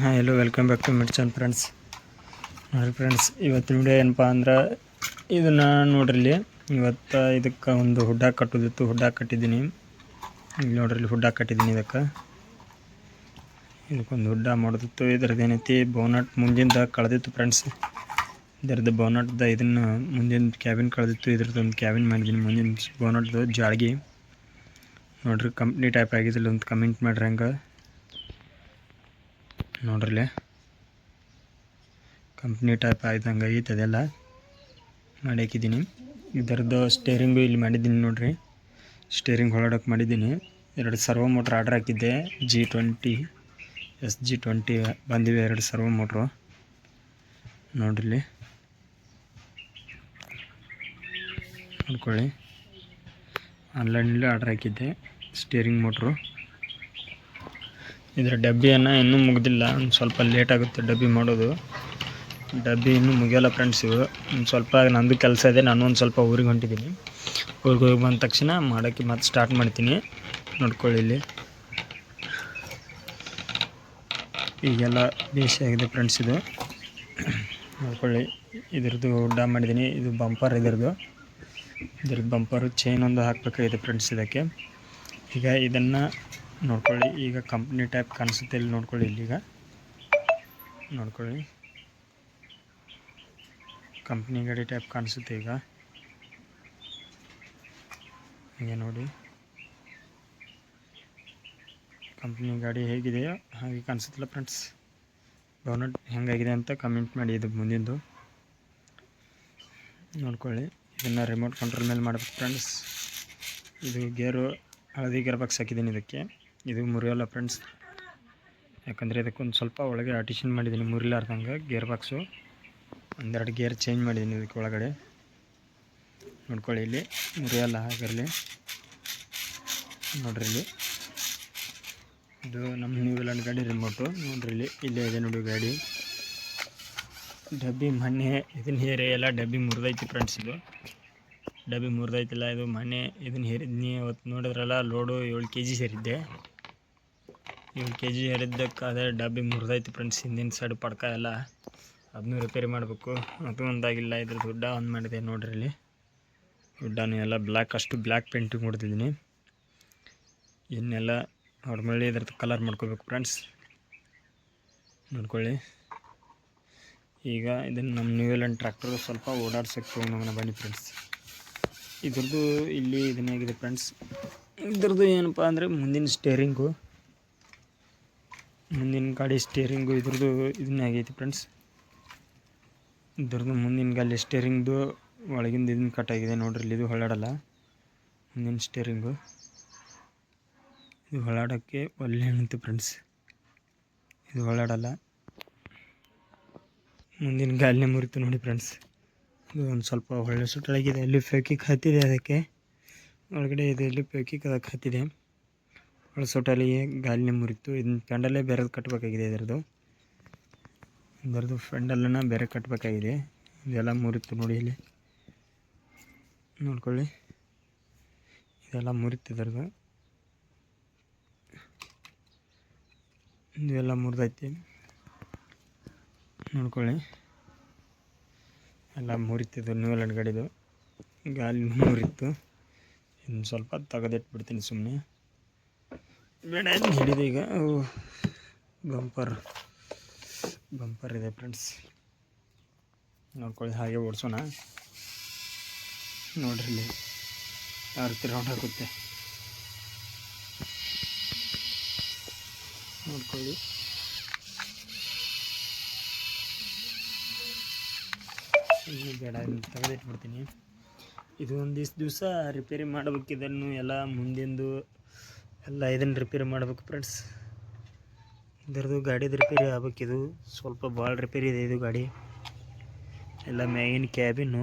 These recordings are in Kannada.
ಹಾಂ ಎಲ್ಲೋ welcome back to Midson friends ನೋಡಿರಿ ಫ್ರೆಂಡ್ಸ್ ಇವತ್ತಿನ ವಿಡಿಯೋ ಏನಪ್ಪ ಅಂದ್ರೆ ಇದನ್ನು ನೋಡ್ರಿ ಇವತ್ತು ಇದಕ್ಕೆ ಒಂದು ಹುಡ್ಡ ಕಟ್ಟೋದಿತ್ತು, ಹುಡ್ಡ ಕಟ್ಟಿದ್ದೀನಿ. ಇಲ್ಲಿ ನೋಡ್ರಿ ಹುಡ್ಡ ಕಟ್ಟಿದ್ದೀನಿ ಇದಕ್ಕೆ. ಇದಕ್ಕೊಂದು ಹುಡ್ಡ ಮಾಡೋದಿತ್ತು ಇದ್ರದ್ದು ಏನೈತಿ ಬೋನಟ್ ಮುಂದಿಂದ ಕಳೆದಿತ್ತು ಫ್ರೆಂಡ್ಸ್ ಇದರದ್ದು ಬೌನಟ್ದ ಇದನ್ನು ಮುಂದಿನ ಕ್ಯಾಬಿನ್ ಕಳೆದಿತ್ತು ಇದ್ರದ್ದು ಒಂದು ಕ್ಯಾಬಿನ್ ಮಾಡಿದ್ದೀನಿ ಮುಂದಿನ ಬೌನಟ್ದು ಜಾಳ್ಗಿ ನೋಡ್ರಿ ಕಂಪ್ನಿ ಟೈಪ್ ಆಗಿದ್ದಿಲ್ಲ ಒಂದು ಕಮೆಂಟ್ ಮಾಡ್ರಿ ಹಂಗೆ. ನೋಡ್ರಲ್ಲೇ ಕಂಪ್ನಿ ಟೈಪ್ ಆಯ್ತಂಗೆ ಐತೆ ಅದೆಲ್ಲ ಮಾಡಿ ಹಾಕಿದ್ದೀನಿ ಇದರದ್ದು ಸ್ಟೇರಿಂಗು ಇಲ್ಲಿ ಮಾಡಿದ್ದೀನಿ ನೋಡ್ರಿ. ಸ್ಟೇರಿಂಗ್ ಹೊರಡೋಕೆ ಮಾಡಿದ್ದೀನಿ. ಎರಡು ಸರ್ವೋ ಮೋಟ್ರ್ ಆರ್ಡ್ರ್ ಹಾಕಿದ್ದೆ. G twenty S G twenty ಬಂದಿವೆ ಎರಡು ಸರ್ವೋ ಮೋಟ್ರು ನೋಡ್ರಿ ನೋಡ್ಕೊಳ್ಳಿ. ಆನ್ಲೈನಲ್ಲಿ ಆರ್ಡ್ರ್ ಹಾಕಿದ್ದೆ. ಸ್ಟೇರಿಂಗ್ ಮೋಟ್ರು ಇದರ ಡಬ್ಬಿಯನ್ನು ಇನ್ನೂ ಮುಗ್ದಿಲ್ಲ. ಒಂದು ಸ್ವಲ್ಪ ಲೇಟ್ ಆಗುತ್ತೆ ಡಬ್ಬಿ ಮಾಡೋದು. ಡಬ್ಬಿ ಇನ್ನೂ ಮುಗಿಯೋಲ್ಲ ಫ್ರೆಂಡ್ಸ್ ಇವು ಒಂದು ಸ್ವಲ್ಪ ನಂದು ಕೆಲಸ ಇದೆ. ನಾನು ಒಂದು ಸ್ವಲ್ಪ ಊರಿಗೆ ಹೊಂಟಿದ್ದೀನಿ. ಊರಿಗೆ ಹೋಗಿ ಬಂದ ತಕ್ಷಣ ಮಾಡೋಕ್ಕೆ ಮತ್ತೆ ಸ್ಟಾರ್ಟ್ ಮಾಡ್ತೀನಿ. ನೋಡ್ಕೊಳ್ಳಿ ಇಲ್ಲಿ. ಈಗೆಲ್ಲ ಬೇಸಿ ಆಗಿದೆ ಫ್ರೆಂಡ್ಸ್ ಇದು. ನೋಡ್ಕೊಳ್ಳಿ. ಇದ್ರದ್ದು ಉಡ್ಡ ಮಾಡಿದ್ದೀನಿ. ಇದು ಬಂಪರ್ ಇದ್ರದ್ದು. ಇದ್ರದ್ದು ಬಂಪರು ಚೈನ್ ಒಂದು ಹಾಕಬೇಕಾಗಿದೆ ಫ್ರೆಂಡ್ಸ್ ಇದಕ್ಕೆ. ಈಗ ಇದನ್ನು ನೋಡ್ಕೊಳ್ಳಿ, ಈಗ ಕಂಪ್ನಿ ಟೈಪ್ ಕಾಣಿಸುತ್ತೆ ಇಲ್ಲಿ ನೋಡ್ಕೊಳ್ಳಿ, ಇಲ್ಲಿಗ. ನೋಡ್ಕೊಳ್ಳಿ. ಕಂಪ್ನಿ ಗಾಡಿ ಟೈಪ್ ಕಾಣಿಸುತ್ತೆ ಈಗ. ಹೀಗೆ ನೋಡಿ. ಕಂಪ್ನಿ ಗಾಡಿ ಹೇಗಿದೆಯೋ ಹಾಗೆ ಕಾಣಿಸುತ್ತಿಲ್ಲ ಫ್ರೆಂಡ್ಸ್ ಬೋನಟ್ ಹೆಂಗಾಗಿದೆ ಅಂತ ಕಮೆಂಟ್ ಮಾಡಿ ಇದು ಮುಂದಿಂದು. ನೋಡ್ಕೊಳ್ಳಿ. ಇದನ್ನು ರಿಮೋಟ್ ಕಂಟ್ರೋಲ್ ಮೇಲೆ ಮಾಡಬೇಕು ಫ್ರೆಂಡ್ಸ್ ಇದು ಗೇರು ಹಳದಿ ಗೇರ್ ಬಾಕ್ಸ್ ಹಾಕಿದ್ದೀನಿ ಇದಕ್ಕೆ. ಇದು ಮುರಿಯೋಲ್ಲ ಫ್ರೆಂಡ್ಸ್ ಯಾಕಂದರೆ ಇದಕ್ಕೊಂದು ಸ್ವಲ್ಪ ಒಳಗೆ ಆರ್ಟಿಷನ್ ಮಾಡಿದ್ದೀನಿ ಮುರಿಲಾರ್ದಂಗೆ ಗೇರ್ ಬಾಕ್ಸು ಒಂದೆರಡು ಗೇರ್ ಚೇಂಜ್ ಮಾಡಿದ್ದೀನಿ ಇದಕ್ಕೆ ಒಳಗಡೆ. ನೋಡ್ಕೊಳ್ಳಿ ಇಲ್ಲಿ ಮುರಿಯೋಲ್ಲ ಹಾಗಿರಲಿ. ನೋಡ್ರಿ ಇಲ್ಲಿ. ಇದು ನಮ್ಮ ನ್ಯೂಜಿಲೆಂಡ್ ಗಾಡಿ ರಿಮೋಟು ನೋಡ್ರಿ ಇಲ್ಲಿ, ಇಲ್ಲೇ ಇದೆ ನೋಡಿ ಗಾಡಿ. ಡಬ್ಬಿ ಮೊನ್ನೆ ಇದನ್ನ ಹೇರಿ ಎಲ್ಲ ಡಬ್ಬಿ ಮುರಿದೈತಿ ಫ್ರೆಂಡ್ಸ್ ಇದು. ಡಬ್ಬಿ ಮುರಿದೈತಿಲ್ಲ, ಇದು ಮೊನ್ನೆ ಇದನ್ನ ಹೇರಿದ್ನಿ ಅವತ್ತು ನೋಡಿದ್ರಲ್ಲ ಲೋಡು ಏಳು ಕೆ ಜಿ ಸೇರಿದ್ದೆ. ಏಳು ಕೆ ಜಿ ಹೇಳಿದ್ದಕ್ಕೆ ಅದೇ ಡಬ್ಬಿ ಮುರಿದೈತಿ ಫ್ರೆಂಡ್ಸ್ ಹಿಂದಿನ ಸೈಡ್ ಪಡ್ಕ ಎಲ್ಲ. ಅದನ್ನೂ ರಿಪೇರಿ ಮಾಡಬೇಕು. ಅದು ಒಂದಾಗಿಲ್ಲ. ಇದ್ರ ದುಡ್ಡ ಒಂದು ಮಾಡಿದೆ ನೋಡ್ರಿ ಇಲ್ಲಿ. ದುಡ್ಡನು ಎಲ್ಲ ಬ್ಲ್ಯಾಕ್ ಅಷ್ಟು ಬ್ಲ್ಯಾಕ್ ಪೇಂಟಿಂಗ್ ಹೊಡೆದಿದ್ದೀನಿ. ಇನ್ನೆಲ್ಲ ನಾರ್ಮಲಿ ಇದ್ರದ್ದು ಕಲರ್ ಮಾಡ್ಕೋಬೇಕು ಫ್ರೆಂಡ್ಸ್ ನೋಡ್ಕೊಳ್ಳಿ. ಈಗ ಇದನ್ನು ನಮ್ಮ ನ್ಯೂ ಇಲ್ಯಾಂಡ್ ಟ್ರ್ಯಾಕ್ಟರ್ ಸ್ವಲ್ಪ ಓಡಾಡ್ಸೋಕ್ಕೆ ತೊಗೊಂಡು ಬನ್ನಿ ಫ್ರೆಂಡ್ಸ್ ಇದ್ರದ್ದು ಇಲ್ಲಿ ಇದನ್ನಾಗಿದೆ ಫ್ರೆಂಡ್ಸ್ ಇದ್ರದ್ದು ಏನಪ್ಪ ಅಂದರೆ ಮುಂದಿನ ಸ್ಟೇರಿಂಗು ಮುಂದಿನ ಗಾಡಿ ಸ್ಟೇರಿಂಗು ಇದ್ರದ್ದು ಇದನ್ನೇ ಆಗೈತಿ ಫ್ರೆಂಡ್ಸ್ ಇದ್ರದ್ದು ಮುಂದಿನ ಗಾಡಿ ಸ್ಟೇರಿಂಗ್ದು ಒಳಗಿಂದ ಇದನ್ನ ಕಟ್ಟಾಗಿದೆ ನೋಡ್ರಿ, ಇಲ್ಲಿ ಇದು ಹೊಳ್ಳಾಡಲ್ಲ. ಮುಂದಿನ ಸ್ಟೇರಿಂಗು ಇದು ಹೊಳ್ಳಾಡೋಕ್ಕೆ ಒಳ್ಳೆ ಫ್ರೆಂಡ್ಸ್ ಇದು ಹೊಳ್ಳಾಡಲ್ಲ. ಮುಂದಿನ ಗಾಲಿನೇ ಮುರಿತು ನೋಡಿ ಫ್ರೆಂಡ್ಸ್ ಇದು ಒಂದು ಸ್ವಲ್ಪ ಒಳ್ಳೆ ಸುಟ್ಟಾಗಿದೆ ಅಲ್ಲಿ ಫೇಕಿಗೆ ಹತ್ತಿದೆ ಅದಕ್ಕೆ. ಒಳಗಡೆ ಇದೆ ಇಲ್ಲಿ ಫೇಕಿಗೆ ಅದಕ್ಕೆ ಹತ್ತಿದೆ ಒಳ್ಳೆ ಸುಟ್ಟಲಿಗೆ ಗಾಲಿನ ಮುರಿತು ಇದನ್ನ ಫ್ರೆಂಡಲ್ಲೇ ಬೇರೆದು ಕಟ್ಟಬೇಕಾಗಿದೆ ಇದರದು. ಇದರದು ಫ್ರೆಂಡಲ್ಲನ ಬೇರೆ ಕಟ್ಟಬೇಕಾಗಿದೆ ಇದೆಲ್ಲ ಮುರಿತು ನೋಡಿ ಇಲ್ಲಿ. ನೋಡ್ಕೊಳ್ಳಿ. ಇದೆಲ್ಲ ಮುರಿತು ಇದರದು. ಇದೆಲ್ಲ ಮುರಿದೈತಿ. ನೋಡ್ಕೊಳ್ಳಿ. ಎಲ್ಲ ಮುರಿತಿದ್ದು ನೂಲ್ ಗಾಡಿದು ಗಾಲಿ ಮುರಿತು. ಇನ್ನು ಸ್ವಲ್ಪ ತೆಗೆದಿಟ್ಬಿಡ್ತೀನಿ ಸುಮ್ಮನೆ ಬೇಡ ಅಂತ ಹಿಡಿದು ಈಗ ಬಂಪರ್ ಬಂಪರ್ ಇದೆ ಫ್ರೆಂಡ್ಸ್. ನೋಡ್ಕೊಳ್ಳಿ, ಹಾಗೆ ಓಡಿಸೋಣ. ನೋಡ್ರಿ ಇಲ್ಲಿ ಯಾವ ರೀತಿ ರೌಂಡ್ ಹಾಕುತ್ತೆ. ನೋಡ್ಕೊಳ್ಳಿ. ಇನ್ನೂ ಬೇಡ ತೆಗೆದಿಟ್ಬಿಡ್ತೀನಿ. ಇದು ಒಂದಿಷ್ಟು ದಿವಸ ರಿಪೇರಿ ಮಾಡಬೇಕಿದ್ದನ್ನು ಎಲ್ಲ ಮುಂದಿಂದು ಎಲ್ಲ ಇದನ್ನು ರಿಪೇರಿ ಮಾಡ್ಬೇಕು ಫ್ರೆಂಡ್ಸ್ ಇದರದು ಗಾಡಿದು ರಿಪೇರಿ ಆಗ್ಬೇಕಿದು ಸ್ವಲ್ಪ ಭಾಳ ರಿಪೇರಿ ಇದೆ ಇದು ಗಾಡಿ. ಎಲ್ಲ ಮ್ಯಾಗಿನ ಕ್ಯಾಬಿನ್ನು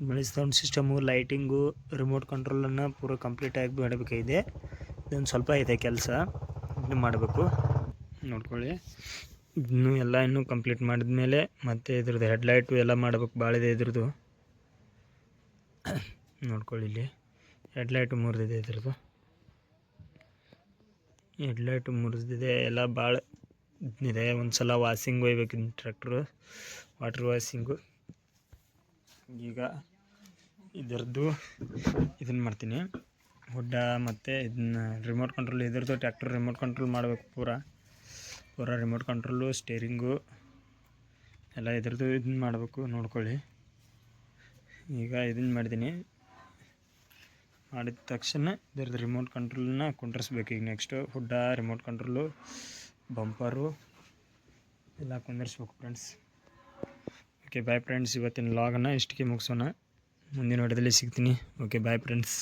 ಆಮೇಲೆ ಸೌಂಡ್ ಸಿಸ್ಟಮು ಲೈಟಿಂಗು ರಿಮೋಟ್ ಕಂಟ್ರೋಲನ್ನು ಪೂರ ಕಂಪ್ಲೀಟ್ ಆಗಿ ಮಾಡಬೇಕಾಗಿದೆ. ಇದೊಂದು ಸ್ವಲ್ಪ ಇದೆ ಕೆಲಸ. ಇದನ್ನು ಮಾಡಬೇಕು. ನೋಡ್ಕೊಳ್ಳಿ. ಇನ್ನೂ ಎಲ್ಲ ಇನ್ನೂ ಕಂಪ್ಲೀಟ್ ಮಾಡಿದ ಮೇಲೆ ಮತ್ತು ಇದ್ರದ್ದು ಹೆಡ್ಲೈಟು ಎಲ್ಲ ಮಾಡ್ಬೇಕು. ಭಾಳ ಇದೆ ಇದ್ರದ್ದು. ನೋಡ್ಕೊಳ್ಳಿ ಇಲ್ಲಿ. ಹೆಡ್ಲೈಟು ಮುರಿದಿದೆ ಇದ್ರದ್ದು. ಹೆಡ್ಲೈಟು ಮುರಿದಿದೆ, ಎಲ್ಲ ಭಾಳ ಇದೆ. ಒಂದು ಸಲ ವಾಷಿಂಗ್ ಒಯ್ಬೇಕು ಟ್ರ್ಯಾಕ್ಟ್ರು, ವಾಟ್ರ್ ವಾಷಿಂಗು ಈಗ ಇದರದ್ದು ಇದನ್ನು ಮಾಡ್ತೀನಿ. ಹುಡ್ಡ ಮತ್ತು ಇದನ್ನ ರಿಮೋಟ್ ಕಂಟ್ರೋಲ್ ಇದ್ರದ್ದು ಟ್ರ್ಯಾಕ್ಟರ್ ರಿಮೋಟ್ ಕಂಟ್ರೋಲ್ ಮಾಡಬೇಕು ಪೂರ. ಪೂರ ರಿಮೋಟ್ ಕಂಟ್ರೋಲು ಸ್ಟೇರಿಂಗು ಎಲ್ಲ ಇದ್ರದ್ದು ಇದನ್ನ ಮಾಡಬೇಕು, ನೋಡ್ಕೊಳ್ಳಿ. ಈಗ ಇದನ್ನು ಮಾಡಿದ್ದೀನಿ ಮಾಡಿದ ತಕ್ಷಣ ಇದರದ್ದು ರಿಮೋಟ್ ಕಂಟ್ರೋಲ್ನ ಕುಂಡ್ರಿಸ್ಬೇಕು. ಈಗ ನೆಕ್ಸ್ಟು ಹುಡ್ಡ ರಿಮೋಟ್ ಕಂಟ್ರೋಲು ಬಂಪರು ಎಲ್ಲ ಕುಂದರ್ಸ್ಬೇಕು ಫ್ರೆಂಡ್ಸ್ ಓಕೆ ಬಾಯ್ ಫ್ರೆಂಡ್ಸ್ ಇವತ್ತಿನ ಲಾಗನ್ನು ಇಷ್ಟಕ್ಕೆ ಮುಗಿಸೋಣ. ಮುಂದಿನ ಹೊಡೆದಲ್ಲಿ ಸಿಗ್ತೀನಿ. Okay bye friends